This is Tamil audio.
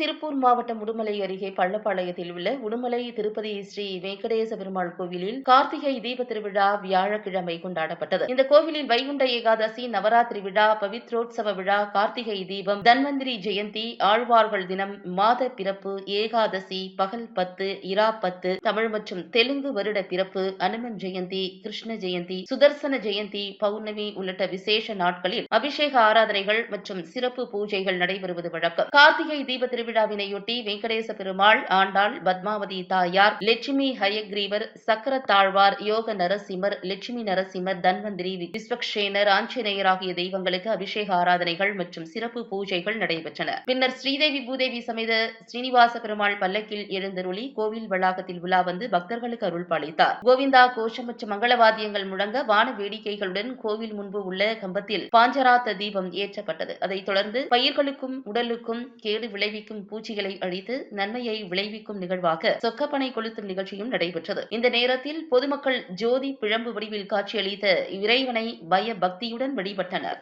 திருப்பூர் மாவட்டம் உடுமலை அருகே பள்ளப்பாளையத்தில் உள்ள உடுமலை திருப்பதி ஸ்ரீ வெங்கடேச பெருமாள் கோவிலில் கார்த்திகை தீப திருவிழா வியாழக்கிழமை கொண்டாடப்பட்டது. இந்த கோவிலில் வைகுண்ட ஏகாதசி நவராத்திரி விழா பவித்ரோத்சவ விழா கார்த்திகை தீபம் தன்வந்திரி ஜெயந்தி ஆழ்வார்கள் தினம் மாத பிறப்பு ஏகாதசி பகல் பத்து இரா பத்து தமிழ் மற்றும் தெலுங்கு வருட பிறப்பு அனுமன் ஜெயந்தி கிருஷ்ண ஜெயந்தி சுதர்சன ஜெயந்தி பௌர்ணமி உள்ளிட்ட விசேஷ நாட்களில் அபிஷேக ஆராதனைகள் மற்றும் சிறப்பு பூஜைகள் நடைபெறுவது வழக்கம். கார்த்திகை தீப திருவிழாவினையொட்டி வெங்கடேச பெருமாள் ஆண்டாள் பத்மாவதி தாயார் லட்சுமி ஹயக்ரீவர் சக்கர தாழ்வார் யோக நரசிம்மர் லட்சுமி நரசிம்மர் தன்வந்திரி விஸ்வக்ஷேனர் ஆஞ்சநேயர் ஆகிய தெய்வங்களுக்கு அபிஷேக ஆராதனைகள் மற்றும் சிறப்பு பூஜைகள் நடைபெற்றன. பின்னர் ஸ்ரீதேவி பூதேவி சமேத ஸ்ரீனிவாச பெருமாள் பல்லக்கில் எழுந்தருளி கோவில் வளாகத்தில் உலா வந்து பக்தர்களுக்கு அருள் பாலித்தார். கோவிந்தா கோஷம் மற்றும் மங்களவாத்தியங்கள் முழங்க வான வேடிக்கைகளுடன் கோவில் முன்பு உள்ள கம்பத்தில் பாஞ்சராத்த தீபம் ஏற்றப்பட்டது. அதைத் தொடர்ந்து பயிர்களுக்கும் உடலுக்கும் கேடு விளைவிக்கும் பூச்சிகளை அழித்து நன்மையை விளைவிக்கும் நிகழ்வாக சொக்கப்பனை கொளுத்தும் நிகழ்ச்சியும் நடைபெற்றது. இந்த நேரத்தில் பொதுமக்கள் ஜோதி பிழம்பு வடிவில் காட்சியளித்த இறைவனை பய பக்தியுடன் வழிபட்டனர்.